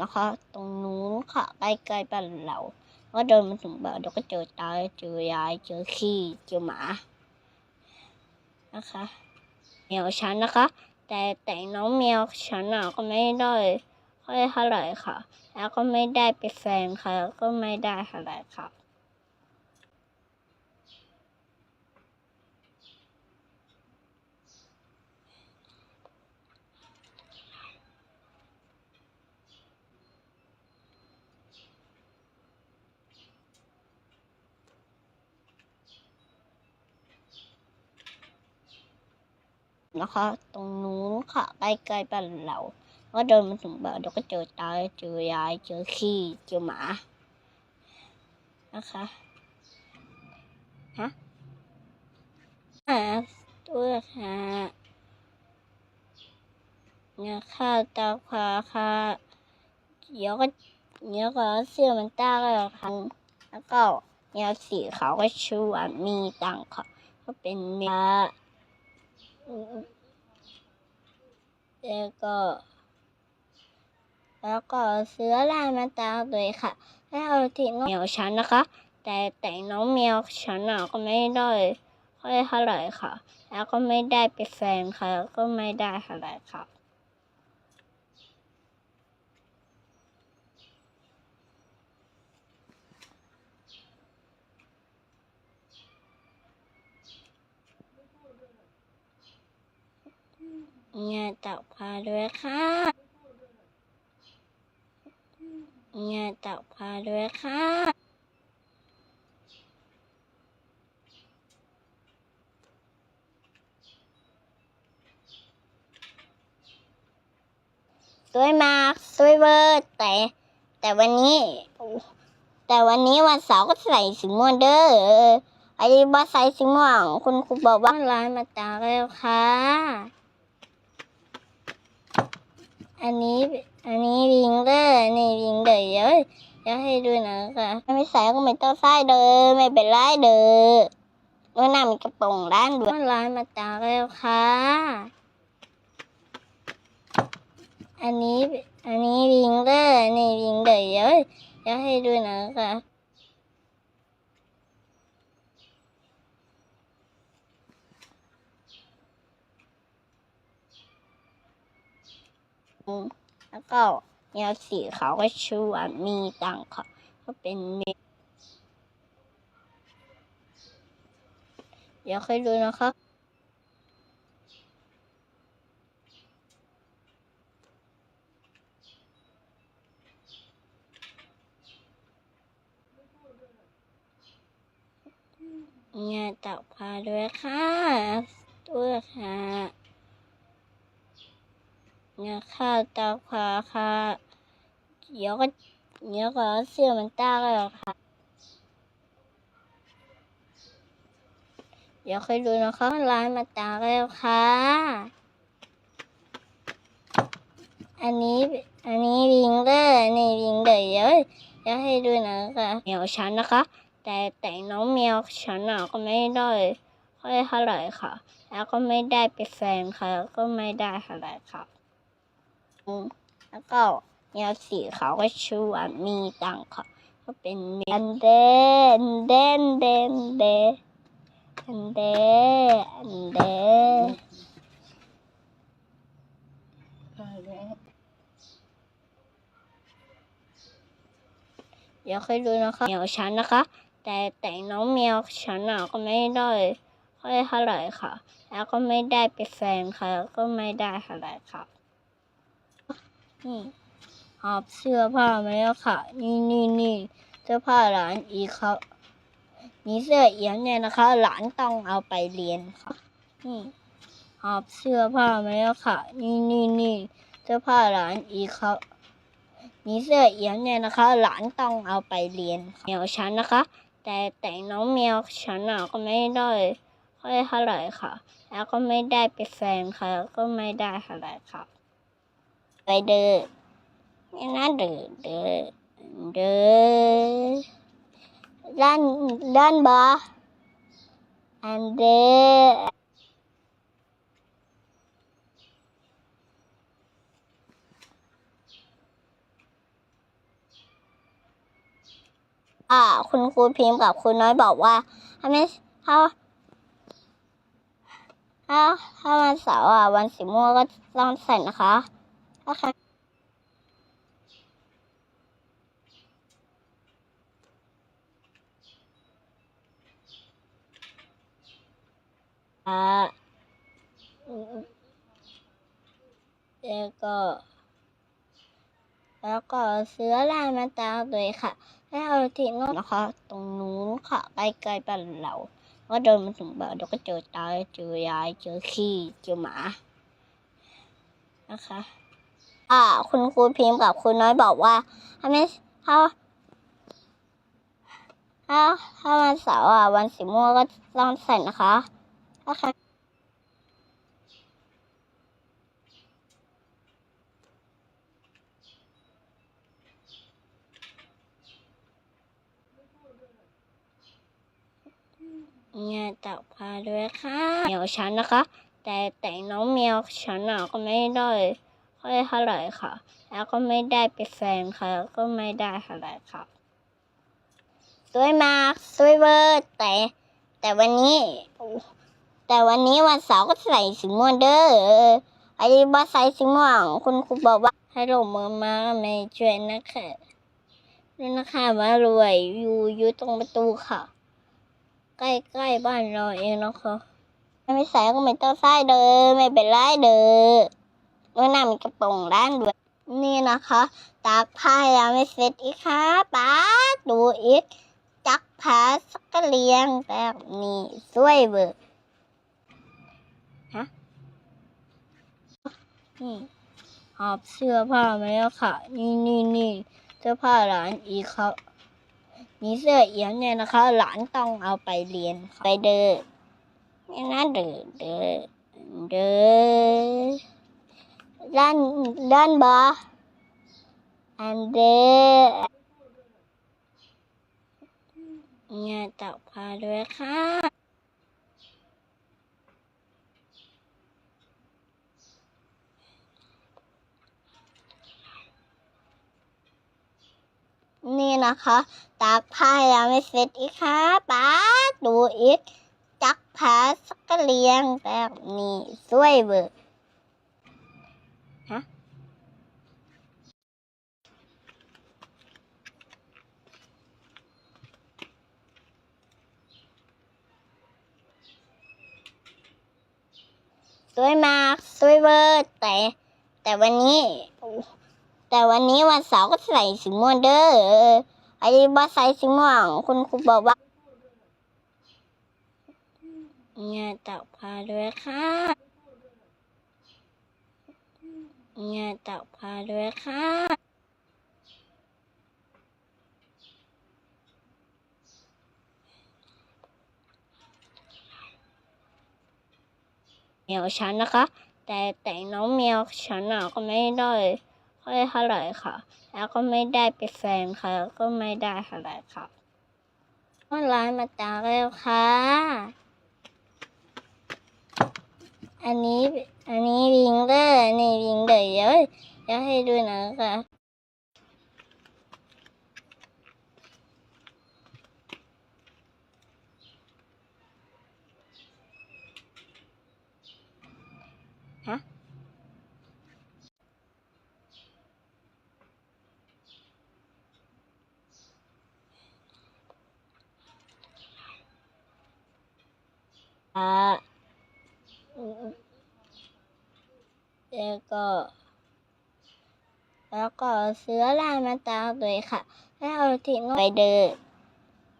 นะคะ ตรงนู้นค่ะใกล้ๆบ้านเราก็เดินมาถึงบ้านเราก็เจอตาเจอยายเจอขี้เจอหมานะคะแมวฉันนะคะ แต่แต่น้องแมวฉันอะก็ไม่ได้ค่อยเท่าไหร่ค่ะ แล้วก็ไม่ได้เป็นแฟนค่ะแล้วก็ไม่ได้เท่าไหร่ค่ะ นะคะ ตรงนู้นค่ะใกล้ๆบ้านเราก็เดินมาถึงบ้านเราก็เจอตาเจอยายเจอขี้เจอหมานะคะฮะอ่าตัวค่ะเนี่ยข้าวตาควาค่ะเดี๋ยวก็เดี๋ยวก็เสื้อมันตาก็ค่ะแล้วก็เนี่ยสีขาวก็ชื่อว่ามีตังค่ะก็เป็นเมีย แล้วก็ แล้วก็เสือลายมาตาด้วยค่ะ แล้วเอาที่น้องแมวฉันนะคะ แต่แต่น้องแมวฉันอะก็ไม่ได้ค่อยเท่าไหร่ค่ะ แล้วก็ไม่ได้เป็นแฟนค่ะแล้วก็ไม่ได้เท่าไหร่ค่ะ เงาตักผ้าด้วยค่ะเงาตักผ้าด้วยค่ะสวยมากสวยเวอร์แต่ แต่วันนี้ แต่วันนี้วันเสาร์ก็ใส่สีม่วงเด้อไอ้บ้าใส่สีม่วง คุณครูบอกว่าร้านมาตาแล้วค่ะ อันนี้อันนี้วิงเดอร์นี่วิงเดอร์เดี๋ยวเดี๋ยวให้ดูหนะคะถ้าไม่ใส่ก็ไม่ต้องใส่เด้อไม่เป็นไรเด้อเมื่อหน้ามีกระโปรงร้านด้วยร้านมาตากแล้วค่ะ อันนี้อันนี้วิงเดอร์นี่วิงเดอร์เดี๋ยวเดี๋ยวให้ดูนะคะ แล้วก็แนวสีขาวก็ชื่อว่ามีตังค่ะก็เป็นเมเดี๋ยวค่อยดูนะคะงานตักผ้าด้วยค่ะ ด้วยค่ะ งานข้าตักผ้าค่ะเดี๋ยวก็เดี๋ยวก็เสื้อมันตากแล้วค่ะ เดี๋ยวค่อยดูนะคะร้านมาตากแล้วค่ะ อันนี้อันนี้วิงเดอร์นี่วิงเดอร์เดี๋ยวเดี๋ยวให้ดูนะคะแมวฉันนะคะ แต่แต่น้องแมวฉันอะก็ไม่ได้ค่อยเท่าไหร่ค่ะ แล้วก็ไม่ได้เป็นแฟนค่ะ ก็ไม่ได้เท่าไหร่ค่ะ แล้วก็แนวสีขาวก็ชื่อว่ามีตังค่ะก็เป็นเมอันเดนเดนเดนเดอันเดอันเดเดี๋ยวค่อยดูนะคะแมวฉันนะคะ แต่แต่น้องแมวฉันอะก็ไม่ได้ค่อยเท่าไหร่ค่ะ แล้วก็ไม่ได้เป็นแฟนค่ะ ก็ไม่ได้เท่าไหร่ค่ะ นี่หอบเสื้อผ้ามาแล้วค่ะ นี่นี่นี่เสื้อผ้าหลานอีกครับมีเสื้อเอียงเนี่ยนะคะ หลานต้องเอาไปเรียนค่ะ นี่หอบเสื้อผ้ามาแล้วค่ะ นี่นี่นี่เสื้อผ้าหลานอีกครับมีเสื้อเอียงเนี่ยนะคะ หลานต้องเอาไปเรียนแมวฉันนะคะ แต่แต่น้องแมวฉันอะก็ไม่ได้ค่อยเท่าไหร่ค่ะ แล้วก็ไม่ได้เป็นแฟนค่ะ ก็ไม่ได้เท่าไหร่ค่ะ ไปเดินนี่นเดินเดินเดินด้านด้านบออันเดอ่าคุณครูพิมพ์กับคุณน้อยบอกว่าถ้าไม่ถ้าถ้าถ้าวันเสาร์อะวันสีม่วงก็ต้องใส่นะคะ ถ้าใคอ่าอืมแล้วก็ แล้วก็ซื้อลายมาตามเลยค่ะ แล้วเอาที่โนู่นะคะ ตรงนู้นค่ะใกล้ๆบ้านเราก็เดินมาถึงบ้านเราก็เจอตายเจอยายเจอขี้เจอหมานะคะ อ่า คุณครูพิมพ์กับคุณน้อยบอกว่าถ้าไม่ถ้าถ้าถ้าวันเสาร์อะวันสีม่วงก็ต้องใส่นะคะถ้าใครงานตักผ้าด้วยค่ะเหมียวฉันนะคะ แต่แต่น้องแมวฉันอะก็ไม่ได้ ค่อยเท่าไหร่ค่ะ แล้วก็ไม่ได้เป็นแฟนค่ะ แล้วก็ไม่ได้เท่าไหร่ค่ะสวยมากสวยเวอร์แต่ แต่วันนี้ แต่วันนี้วันเสาร์ก็ใส่สีม่วงเด้อไอ้บ้าใส่สีม่วงคุณครูบอกว่าให้ลงมือมาไม่ช่วยนะคะนี่นะคะมารวยอยู่อยู่ตรงประตูค่ะ ใกล้ๆบ้านเราเองนะคะไม่ใส่ก็ไม่ต้องใส่เด้อไม่เป็นไรเด้อ เมื่อน้ามีกระโปรงด้านด้วย นี่นะคะตากผ้ายังไม่เสร็จอีกค่ะป้าดูอีกจักผ้าสักเลียงแบบนี้สวยเบอร์ฮะนี่หอบเสื้อผ้ามาแล้วค่ะ นี่นี่นี่เสื้อผ้าหลานอีกครับมีเสื้อเอียมเนี่ยนะคะ หลานต้องเอาไปเรียนไปเดินนี่นะเดินเดินเดิน ด้านด้านบาอันเดงานตักผ้าด้วยค่ะนี่นะคะตากผ้ายังไม่เสร็จอีกค่ะป้าดูอีกจักผ้าสักกะเลียงแบบนี้สวยเบอร์ สวยมากสวยเวอร์แต่ แต่วันนี้ แต่วันนี้วันเสาร์ก็ใส่สีม่วงเด้อไอ้บอสใส่สีม่วงคุณครูบอกว่างานตักพาด้วยค่ะงานตักพาด้วยค่ะ แมวฉันนะคะ แต่แต่น้องแมวฉันอะก็ไม่ได้ค่อยเท่าไหร่ค่ะ แล้วก็ไม่ได้เป็นแฟนค่ะ ก็ไม่ได้เท่าไหร่ค่ะก็ร้านมาตากแล้วค่ะ อันนี้อันนี้วิงเดอร์อันนี้วิงเดอร์เดี๋ยวเดี๋ยวให้ดูหนะคะ แล้วก็ แล้วก็ซื้อลายมาตามเลยค่ะ แล้วเอาที่โนู่นไปเดิน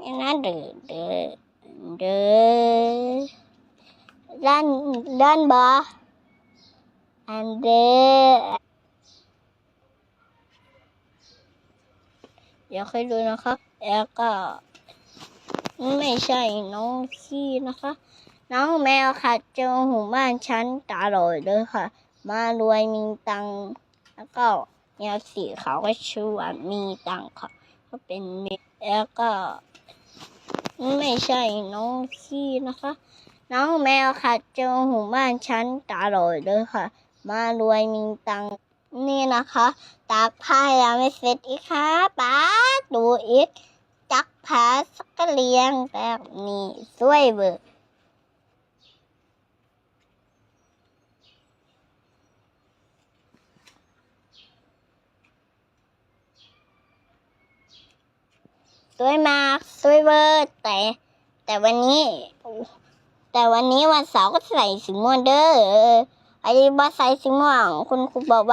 นี่นะเดินเดินเดินด้านด้านบาอันเดเดี๋ยวค่อยดูนะคะ แล้วก็ ไม่ใช่น้องขี้นะคะ น้องแมวค่ะเจอหูบ้านฉันตาลอยเลยค่ะ มารวยมีตังแล้วก็แมวสีขาวก็ชื่อว่ามีตังค่ะก็เป็นเมแล้วก็ ไม่ใช่น้องขี้นะคะ น้องแมวค่ะเจอหูบ้านฉันตาลอยเลยค่ะ มารวยมีตังนี่นะคะตากผ้ายังไม่เสร็จอีกค่ะป้าดูอีกจักพาสักเลี้ยงแบบนี้สวยเบอร์ วยมากสวยเวอร์แต่ แต่วันนี้ แต่วันนี้วันเสาร์ก็ใส่สีม่วงเด้อไอ้บอใส่สีม่วงคุณครูบอกว่า